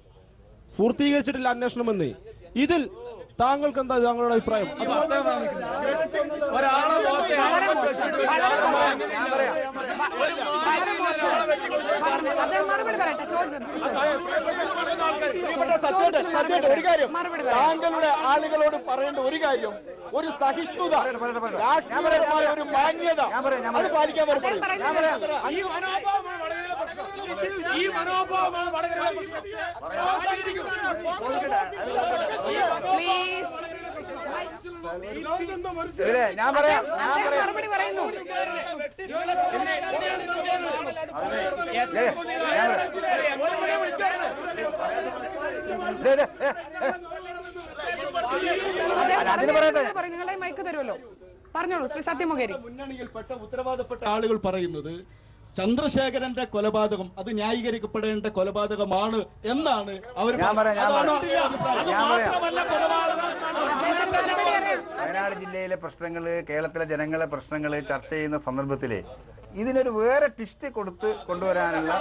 പൂർത്തീകരിച്ചിട്ടില്ല അന്വേഷണമെന്ന്. ഇതിൽ താങ്കൾക്ക് എന്താ താങ്കളുടെ അഭിപ്രായം ഒരു കാര്യം താങ്കളുടെ ആളുകളോട് പറയേണ്ട ഒരു കാര്യം ഒരു സഹിഷ്ണുത രാഷ്ട്രീയപരമായ ഒരു മാന്യത അത് പാലിക്കാൻ പറയുന്നത് ഈ മനോഭാവമാണ് ഇതിലെ ഞാൻ പറയാം ഞാൻ പറയാം. അതിന് പറയട്ടെ. നിങ്ങളുടെ നിങ്ങളെ മൈക്ക് തരുമല്ലോ. പറഞ്ഞോളൂ ശ്രീ സത്യമൊകേരി മുന്നണിയിൽപ്പെട്ട ഉത്തരവാദപ്പെട്ട ആളുകൾ പറയുന്നത് ചന്ദ്രശേഖരന്റെ കൊലപാതകം അത് ന്യായീകരിക്കപ്പെടേണ്ട കൊലപാതകമാണ് എന്നാണ് അവർ വയനാട് ജില്ലയിലെ പ്രശ്നങ്ങൾ കേരളത്തിലെ ജനങ്ങളെ പ്രശ്നങ്ങൾ ചർച്ച ചെയ്യുന്ന സന്ദർഭത്തിൽ ഇതിനൊരു വേറെ ട്വിസ്റ്റ് കൊടുത്ത് കൊണ്ടുവരാനുള്ള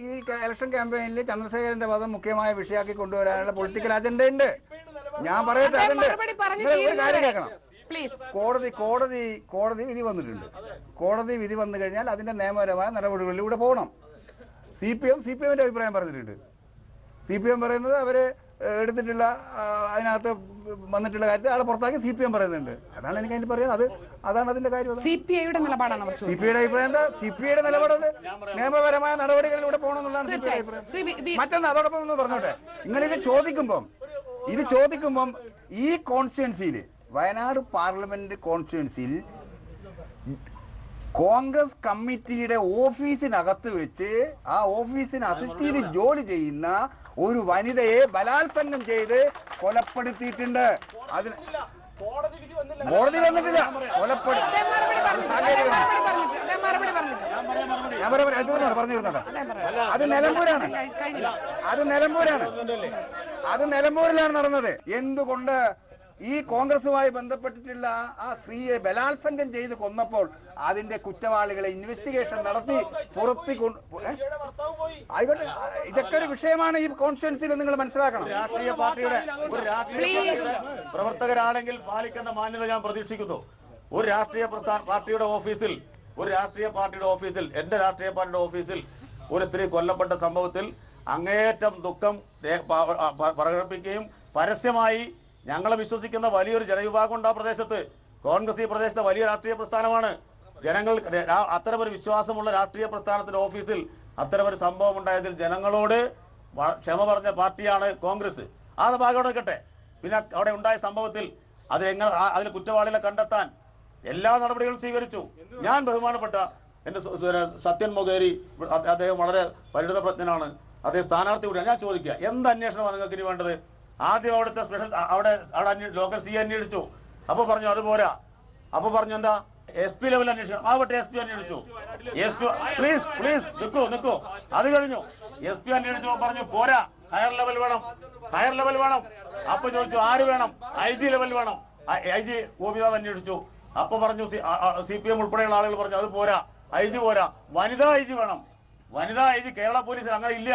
ഈ ഇലക്ഷൻ ക്യാമ്പയിനിൽ ചന്ദ്രശേഖരന്റെ വധം മുഖ്യമായ വിഷയമാക്കി കൊണ്ടുവരാനുള്ള പൊളിറ്റിക്കൽ അജണ്ട ഉണ്ട്. ഞാൻ പറയട്ടെ അതുണ്ട്. ഒരു കാര്യം കേൾക്കണം. പ്ലീസ് കോടതി കോടതി കോടതി വിധി വന്നിട്ടുണ്ട്. കോടതി വിധി വന്നു കഴിഞ്ഞാൽ അതിന്റെ നിയമപരമായ നടപടികളിലൂടെ പോകണം. C P M C P എമ്മിന്റെ അഭിപ്രായം പറഞ്ഞിട്ടുണ്ട്. സി പി എം പറയുന്നത് അവർ എടുത്തിട്ടുള്ള അതിനകത്ത് വന്നിട്ടുള്ള കാര്യത്തിൽ ആളെ പുറത്താക്കി സി പി എം പറയുന്നുണ്ട്. അതാണ് എനിക്ക് അതിന് പറയാൻ അത് അതാണ് അതിന്റെ കാര്യം. സി പി ഐയുടെ നിലപാടാണ് സി പി ഐയുടെ അഭിപ്രായം എന്താ? സി പി ഐയുടെ നിലപാടത് നിയമപരമായ നടപടികളിലൂടെ പോകണമെന്നുള്ളതാണ് സി പി വി- അഭിപ്രായം മറ്റൊന്ന് അതോടൊപ്പം ഒന്ന് പറഞ്ഞോട്ടെ. നിങ്ങൾ ഇത് ചോദിക്കുമ്പം ഇത് ചോദിക്കുമ്പം ഈ കോൺസ്റ്റിറ്റ്യുവൻസിയിൽ വയനാട് പാർലമെന്റ് കോൺസ്റ്റിറ്റ്യുവൻസിയിൽ കോൺഗ്രസ് കമ്മിറ്റിയുടെ ഓഫീസിനകത്ത് വെച്ച് ആ ഓഫീസിന് അസിസ്റ്റ് ചെയ്ത് ജോലി ചെയ്യുന്ന ഒരു വനിതയെ ബലാത്സംഗം ചെയ്ത് കൊലപ്പെടുത്തിയിട്ടുണ്ട്. അതിന് കോടതി വന്നിട്ടില്ല. കൊലപ്പെടുത്തി ഞാൻ പറയാം പറയാം. ഇത് പറഞ്ഞോട്ടെ, പറഞ്ഞു അത് നിലമ്പൂരാണ്. അത് നിലമ്പൂരാണ്. അത് നിലമ്പൂരിലാണ് നടന്നത്. എന്തുകൊണ്ട് ഈ കോൺഗ്രസുമായി ബന്ധപ്പെട്ടിട്ടുള്ള ആ- സ്ത്രീയെ ബലാത്സംഗം ചെയ്ത് കൊന്നപ്പോൾ അതിന്റെ കുറ്റവാളികളെ ഇൻവെസ്റ്റിഗേഷൻ നടത്തി പുറത്തി? ആയിക്കോട്ടെ. ഇതൊക്കെ ഒരു വിഷയമാണ് ഈ കോൺസ്റ്റിറ്റ്യൻസിൽ നിങ്ങൾ മനസ്സിലാക്കണം. രാഷ്ട്രീയ പാർട്ടിയുടെ ഒരു രാഷ്ട്രീയ പ്രവർത്തകരാണെങ്കിൽ പാലിക്കേണ്ട മാന്യത ഞാൻ പ്രതീക്ഷിക്കുന്നു. ഒരു രാഷ്ട്രീയ പാർട്ടിയുടെ ഓഫീസിൽ ഒരു രാഷ്ട്രീയ പാർട്ടിയുടെ ഓഫീസിൽ എന്റെ രാഷ്ട്രീയ പാർട്ടിയുടെ ഓഫീസിൽ ഒരു സ്ത്രീ കൊല്ലപ്പെട്ട സംഭവത്തിൽ അങ്ങേയറ്റം ദുഃഖം പ്രകടിപ്പിക്കുകയും പരസ്യമായി ഞങ്ങളെ വിശ്വസിക്കുന്ന വലിയൊരു ജനവിഭാഗം ഉണ്ട് ആ പ്രദേശത്ത്. കോൺഗ്രസ് ഈ പ്രദേശത്തെ വലിയ രാഷ്ട്രീയ പ്രസ്ഥാനമാണ്. ജനങ്ങൾ അത്തരമൊരു വിശ്വാസമുള്ള രാഷ്ട്രീയ പ്രസ്ഥാനത്തിന്റെ ഓഫീസിൽ അത്തരമൊരു സംഭവം ഉണ്ടായതിൽ ജനങ്ങളോട് ക്ഷമ പറഞ്ഞ പാർട്ടിയാണ് കോൺഗ്രസ്. ആ ഭാഗം നിൽക്കട്ടെ പിന്നെ അവിടെ ഉണ്ടായ സംഭവത്തിൽ അതിലെങ്ങനെ അതിൽ കുറ്റവാളികളെ കണ്ടെത്താൻ എല്ലാ നടപടികളും സ്വീകരിച്ചു. ഞാൻ ബഹുമാനപ്പെട്ട എന്റെ സത്യൻ മൊകേരി അദ്ദേഹം വളരെ പരിണിതപ്രജ്ഞനാണ്. അദ്ദേഹം സ്ഥാനാർത്ഥി കൂടിയാണ് ഞാൻ ചോദിക്കുക എന്ത് അന്വേഷണമാണ് നിങ്ങൾക്ക് ഇനി വേണ്ടത്? ആദ്യം അവിടുത്തെ സ്പെഷ്യൽ അവിടെ അവിടെ ലോക്കൽ സി അന്വേഷിച്ചു. അപ്പോൾ പറഞ്ഞു അത് പോരാ. അപ്പോൾ പറഞ്ഞു എന്താ എസ് പി ലെവൽ അന്വേഷിക്കണം ആവട്ടെ എസ് പി അന്വേഷിച്ചു. എസ് പി പ്ലീസ് പ്ലീസ് നിൽക്കൂ നിൽക്കൂ അത് കഴിഞ്ഞു. എസ് പി അന്വേഷിച്ചു പറഞ്ഞു പോരാ. ഹയർ ലെവൽ വേണം. ഹയർ ലെവൽ വേണം. അപ്പൊ ചോദിച്ചു ആര് വേണം? ഐ ജി ലെവൽ വേണം. ഐ ജി ഗോപിനാഥ് അന്വേഷിച്ചു. അപ്പൊ പറഞ്ഞു സി പി എം ഉൾപ്പെടെയുള്ള ആളുകൾ പറഞ്ഞു അത് പോരാ. ഐ ജി പോരാ. വനിതാ ഐ ജി വേണം. വനിതാ ഐ ജി കേരള പോലീസിൽ അങ്ങനെ ഇല്ല.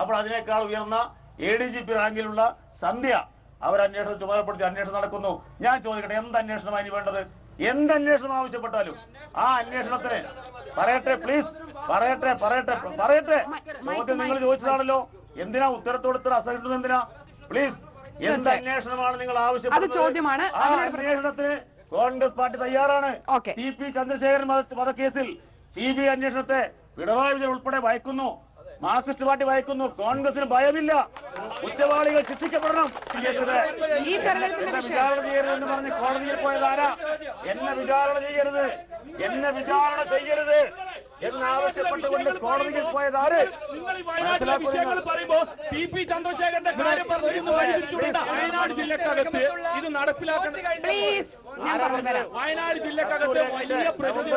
അപ്പോൾ അതിനേക്കാൾ ഉയർന്ന എ ഡി ജി പി റാങ്കിലുള്ള സന്ധ്യ അവർ അന്വേഷണം ചുമതലപ്പെടുത്തി അന്വേഷണം നടക്കുന്നു. ഞാൻ ചോദിക്കട്ടെ എന്ത് അന്വേഷണമാണ് ഇനി വേണ്ടത്? എന്ത് അന്വേഷണം ആവശ്യപ്പെട്ടാലും ആ അന്വേഷണത്തിന് പറയട്ടെ പ്ലീസ് പറയട്ടെ പറയട്ടെ പറയട്ടെ. ചോദ്യം നിങ്ങൾ ചോദിച്ചതാണല്ലോ. എന്തിനാ ഉത്തരത്തോട് ഇത്ര അസഹിഷ്ണുത എന്തിനാ? പ്ലീസ് എന്ത് അന്വേഷണമാണ് നിങ്ങൾ ആവശ്യപ്പെടുന്നത്? ചോദ്യമാണ്. ആ അന്വേഷണത്തിന് കോൺഗ്രസ് പാർട്ടി തയ്യാറാണ്. ടി പി ചന്ദ്രശേഖരൻ വധ- വധക്കേസിൽ സി ബി ഐ അന്വേഷണത്തെ പിണറായി വിജയൻ ഉൾപ്പെടെ ഭയക്കുന്നു. Marxist party ഭയക്കുന്നു. കോൺഗ്രസിന് ഭയമില്ല. കുറ്റവാളികൾ ശിക്ഷിക്കപ്പെടണം. എന്നെ വിചാരണ ചെയ്യരുതെന്ന് പറഞ്ഞ് കോടതിയിൽ പോയതാരാ? എന്നെ വിചാരണ ചെയ്യരുത്. എന്നെ വിചാരണ ചെയ്യരുത് എന്നാവശ്യപ്പെട്ടുകൊണ്ട് കോടതിയിൽ പോയതാര് ആര്? വിഷയങ്ങൾ പറയുമ്പോ ടി പി ചന്ദ്രശേഖരന്റെ കാര്യം പറഞ്ഞിരുന്നു വയനാട് ജില്ലക്കകത്ത് ഇത് നടപ്പിലാക്കണം വയനാട് ജില്ലക്കകത്ത് വലിയ പ്രകൃതി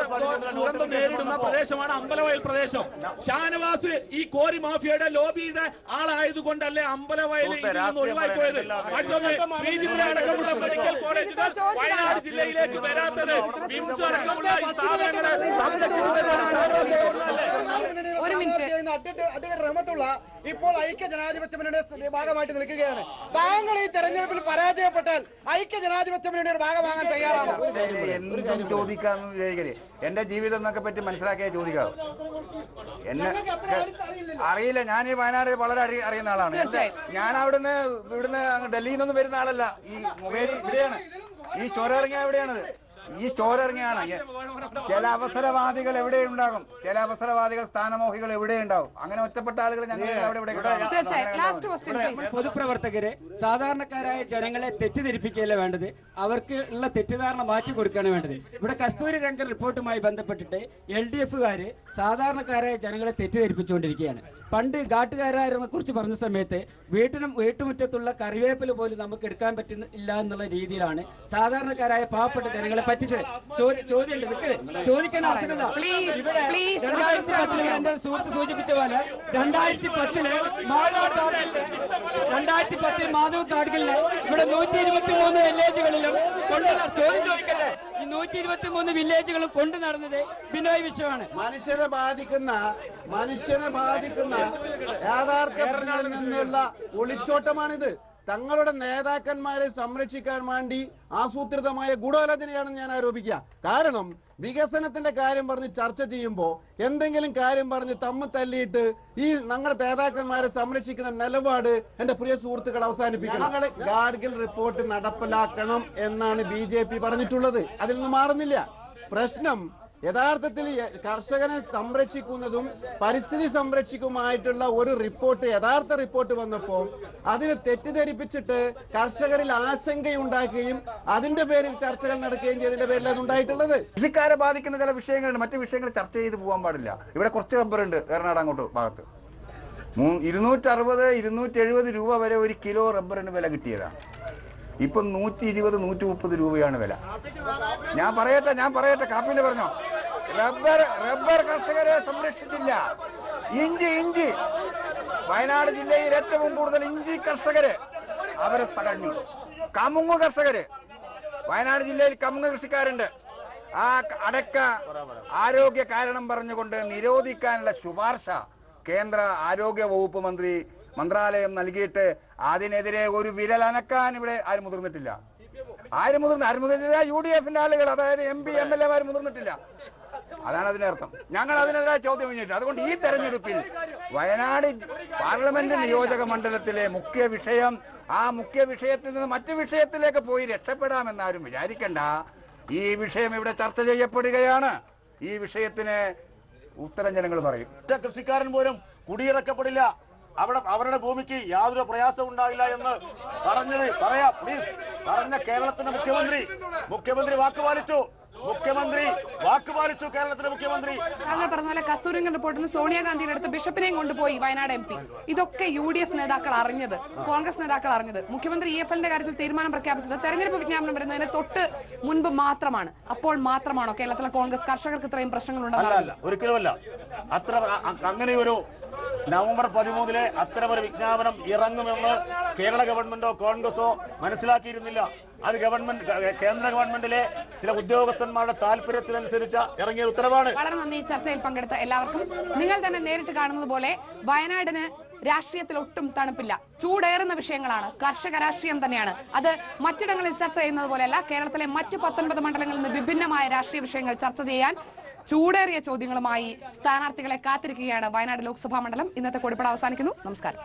ദുരന്തം നേരിടുന്ന പ്രദേശമാണ് അമ്പലവയൽ പ്രദേശം. ഷാനവാസ് ഈ കോരി മാഫിയയുടെ ലോബിയുടെ ആളായതുകൊണ്ടല്ലേ അമ്പലവയൽ ഇതിൽ നിന്ന് ഒഴിവായി പോയത്? മറ്റൊന്ന് ശ്രീജിത്ത് അടക്കമുള്ള മെഡിക്കൽ കോളേജുകൾ വയനാട് ജില്ലയിലേക്ക് വരാത്തത് അടക്കമുള്ള ഒരു മിനിറ്റ്. റഹമത്തുള്ള ഇപ്പോൾ ഐക്യ ജനാധിപത്യ മുന്നണിയുടെ ഭാഗമായിട്ട് നിൽക്കുകയാണ്. താങ്കൾ ഈ തെരഞ്ഞെടുപ്പിൽ പരാജയപ്പെട്ടാൽ ഐക്യ ജനാധിപത്യ മുന്നണിയുടെ ഭാഗമാകാൻ തയ്യാറാണ്? എന്തും ചോദിക്കാന്ന് വിചാരിക്കരുത്. എന്റെ ജീവിതം എന്നൊക്കെ പറ്റി മനസ്സിലാക്കിയാൽ ചോദിക്കാം. എന്നെ അറിയില്ല. ഞാൻ ഈ വയനാട് വളരെ അടി അറിയുന്ന ആളാണ്. ഞാൻ അവിടുന്ന് ഇവിടുന്ന് അങ്ങ് ഡൽഹിയിൽ നിന്നൊന്നും വരുന്ന ആളല്ല. ഈ മൊബൈൽ ഇവിടെയാണ്. ഈ ചോര ഇറങ്ങിയ എവിടെയാണത് ഈ ചോര ഇറങ്ങിയാണ് ചില അവസരവാദികൾ എവിടെ ഉണ്ടാകും ചില അവസരവാദികൾ സ്ഥാനമോഹികൾ എവിടെ ഉണ്ടാവും അങ്ങനെ ഒറ്റപ്പെട്ട ആളുകൾ ഞങ്ങൾ അവിടെ ഇവിടെ പൊതുപ്രവർത്തകര് സാധാരണക്കാരായ ജനങ്ങളെ തെറ്റിദ്ധരിപ്പിക്കുകയല്ല വേണ്ടത്? അവർക്ക് ഉള്ള തെറ്റിദ്ധാരണ മാറ്റി കൊടുക്കുകയാണ് വേണ്ടത്. ഇവിടെ കസ്തൂരി രംഗ റിപ്പോർട്ടുമായി ബന്ധപ്പെട്ടിട്ട് എൽ ഡി എഫുകാര് സാധാരണക്കാരായ ജനങ്ങളെ തെറ്റിദ്ധരിപ്പിച്ചുകൊണ്ടിരിക്കുകയാണ്. പണ്ട് ഘാട്ടുകാരെ കുറിച്ച് പറഞ്ഞ സമയത്ത് വീട്ടിനും വീട്ടുമുറ്റത്തുള്ള കറിവേപ്പില പോലും നമുക്ക് എടുക്കാൻ പറ്റുന്നില്ല എന്നുള്ള രീതിയിലാണ് സാധാരണക്കാരായ പാവപ്പെട്ട ജനങ്ങളെ പറ്റിച്ചത് ചോദ്യം. ചോദിക്കാൻ ആവശ്യമില്ല. രണ്ടായിരത്തി പത്തിൽ എന്റെ സുഹൃത്ത് സൂചിപ്പിച്ച പോലെ രണ്ടായിരത്തി പത്തിൽ മാധവ് രണ്ടായിരത്തി പത്തിൽ മാധവ് കാർഗിലിന് ഇവിടെ നൂറ്റി ഇരുപത്തി മൂന്ന് വില്ലേജുകളിലും കൊണ്ട് ചോദ്യം ചോദിക്കട്ടെ ഈ നൂറ്റി ഇരുപത്തി മൂന്ന് വില്ലേജുകളും കൊണ്ടു നടന്നത് ബിനോയ് വിശ്വമാണ്. മനുഷ്യനെ ബാധിക്കുന്ന മനുഷ്യനെ ബാധിക്കുന്ന യാഥാർത്ഥ്യങ്ങളിൽ നിന്നുള്ള ഒളിച്ചോട്ടമാണിത്. തങ്ങളുടെ നേതാക്കന്മാരെ സംരക്ഷിക്കാൻ വേണ്ടി ആസൂത്രിതമായ ഗൂഢാലോചനയാണെന്ന് ഞാൻ ആരോപിക്കുക. കാരണം വികസനത്തിന്റെ കാര്യം പറഞ്ഞ് ചർച്ച ചെയ്യുമ്പോൾ എന്തെങ്കിലും കാര്യം പറഞ്ഞ് തമ്മ് തല്ലിയിട്ട് ഈ ഞങ്ങളുടെ നേതാക്കന്മാരെ സംരക്ഷിക്കുന്ന നിലപാട് എന്റെ പ്രിയ സുഹൃത്തുക്കൾ അവസാനിപ്പിക്കണം. ഞങ്ങൾ ഗാഡ്ഗിൽ റിപ്പോർട്ട് നടപ്പിലാക്കണം എന്നാണ് ബി പറഞ്ഞിട്ടുള്ളത്. അതിൽ നിന്ന് മാറുന്നില്ല. പ്രശ്നം യഥാർത്ഥത്തിൽ കർഷകനെ സംരക്ഷിക്കുന്നതും പരിസ്ഥിതി സംരക്ഷിക്കുമായിട്ടുള്ള ഒരു റിപ്പോർട്ട് യഥാർത്ഥ റിപ്പോർട്ട് വന്നപ്പോൾ അതിനെ തെറ്റിദ്ധരിപ്പിച്ചിട്ട് കർഷകരിൽ ആശങ്കയുണ്ടാക്കുകയും അതിന്റെ പേരിൽ ചർച്ചകൾ നടക്കുകയും ചെയ്തതിന്റെ പേരിലാണ് ഉണ്ടായിട്ടുള്ളത്. കൃഷിക്കാരെ ബാധിക്കുന്ന ചില വിഷയങ്ങളുണ്ട് മറ്റു വിഷയങ്ങൾ ചർച്ച ചെയ്ത് പോകാൻ പാടില്ല. ഇവിടെ കുറച്ച് റബ്ബർ ഉണ്ട് എറണാകുളം അങ്ങോട്ട് ഭാഗത്ത്. ഇരുന്നൂറ്ററുപത് ഇരുന്നൂറ്റി അറുപത് ഇരുന്നൂറ്റി എഴുപത് രൂപ വരെ ഒരു കിലോ റബ്ബറിന് വില കിട്ടിയതാണ്. ഇപ്പൊ നൂറ്റി ഇരുപത് നൂറ്റി മുപ്പത് രൂപയാണ് വില. ഞാൻ പറയട്ടെ ഞാൻ പറയട്ടെ കാപ്പിന്റെ പറഞ്ഞോ. റബ്ബർ റബ്ബർ കർഷകരെ സംരക്ഷിച്ചില്ല. ഇഞ്ചി ഇഞ്ചി. വയനാട് ജില്ലയിൽ ഏറ്റവും കൂടുതൽ ഇഞ്ചി കർഷകര് അവരെ തടഞ്ഞു. കമുങ്ങ് കർഷകര്. വയനാട് ജില്ലയിൽ കമുങ്ങ് കൃഷിക്കാരുണ്ട്. ആ അടക്ക ആരോഗ്യ കാരണം പറഞ്ഞുകൊണ്ട് നിരോധിക്കാനുള്ള ശുപാർശ കേന്ദ്ര ആരോഗ്യ വകുപ്പ് മന്ത്രി മന്ത്രാലയം നൽകിയിട്ട് അതിനെതിരെ ഒരു വിരൽ അനക്കാൻ ഇവിടെ ആരും മുതിർന്നിട്ടില്ല. ആരും മുതിർന്ന ആരും മുതിർന്നില്ല. യു ഡി എഫിന്റെ ആളുകൾ അതായത് എം പി എം എൽ എമാർ മുതിർന്നിട്ടില്ല. അതാണ് അതിന്റെ അർത്ഥം. ഞങ്ങൾ അതിനെതിരെ ചോദ്യം ഉന്നയിച്ചു. അതുകൊണ്ട് ഈ തെരഞ്ഞെടുപ്പിൽ വയനാട് പാർലമെന്റ് നിയോജക മണ്ഡലത്തിലെ മുഖ്യ വിഷയം ആ മുഖ്യ വിഷയത്തിൽ നിന്ന് മറ്റു വിഷയത്തിലേക്ക് പോയി രക്ഷപ്പെടാമെന്നാരും വിചാരിക്കണ്ട. ഈ വിഷയം ഇവിടെ ചർച്ച ചെയ്യപ്പെടുകയാണ്. ഈ വിഷയത്തിന് ഉത്തരം ജനങ്ങൾ പറയും. കൃഷിക്കാരൻ പോലും കുടിയിറക്കപ്പെടില്ല. അവിടെ അവരുടെ ഭൂമിക്ക് യാതൊരു പ്രയാസവും ഉണ്ടാവില്ല എന്ന് പറഞ്ഞത് പറയാ പ്ലീസ് പറഞ്ഞ കേരളത്തിന്റെ മുഖ്യമന്ത്രി. മുഖ്യമന്ത്രി വാക്ക് പാലിച്ചു. മുഖ്യമന്ത്രി വാക്കുപാലിച്ചു കേരളത്തിലെ മുഖ്യമന്ത്രി. താങ്കൾ പറഞ്ഞ പോലെ കസ്തൂരിംഗൻ റിപ്പോർട്ടിന് സോണിയാഗാന്ധിയുടെ അടുത്ത് ബിഷപ്പിനെയും കൊണ്ടുപോയി വയനാട് എം പി. ഇതൊക്കെ യു ഡി എഫ് നേതാക്കൾ അറിഞ്ഞത് കോൺഗ്രസ് നേതാക്കൾ അറിഞ്ഞത്. മുഖ്യമന്ത്രി ഇ എഫ് എല്ലിന്റെ കാര്യത്തിൽ തീരുമാനം പ്രഖ്യാപിച്ചത് തെരഞ്ഞെടുപ്പ് വിജ്ഞാപനം വരുന്നതിന് തൊട്ട് മുൻപ് മാത്രമാണ്. അപ്പോൾ മാത്രമാണോ കേരളത്തിലെ കോൺഗ്രസ് കർഷകർക്ക് ഇത്രയും ഒരിക്കലുമല്ല. അത്ര അങ്ങനെ ഒരു നവംബർ പതിമൂന്നിലെ അത്തരമൊരു വിജ്ഞാപനം ഇറങ്ങുമെന്ന് കേരള ഗവൺമെന്റോ കോൺഗ്രസോ മനസ്സിലാക്കിയിരുന്നില്ല. അത് ഗവൺമെന്റ് കേന്ദ്ര ഗവൺമെന്റിലെ ചില ഉദ്യോഗസ്ഥന്മാരുടെ താല്പര്യത്തിനനുസരിച്ച ഇറങ്ങിയ ഉത്തരവാണ്. വളരെ നന്ദി ചർച്ചയിൽ പങ്കെടുത്ത എല്ലാവർക്കും. നിങ്ങൾ തന്നെ നേരിട്ട് കാണുന്നത് പോലെ വയനാടിന് രാഷ്ട്രീയത്തിൽ ഒട്ടും തണുപ്പില്ല. ചൂടേറുന്ന വിഷയങ്ങളാണ്. കർഷക രാഷ്ട്രീയം തന്നെയാണ്. അത് മറ്റിടങ്ങളിൽ ചർച്ച ചെയ്യുന്നത് പോലെയല്ല കേരളത്തിലെ മറ്റ് പത്തൊൻപത് മണ്ഡലങ്ങളിൽ നിന്ന് വിഭിന്നമായ രാഷ്ട്രീയ വിഷയങ്ങൾ ചർച്ച ചെയ്യാൻ ചൂടേറിയ ചോദ്യങ്ങളുമായി സ്ഥാനാർത്ഥികളെ കാത്തിരിക്കുകയാണ് വയനാട് ലോക്സഭാ മണ്ഡലം. ഇന്നത്തെ കൊടുപ്പട അവസാനിക്കുന്നു. നമസ്കാരം.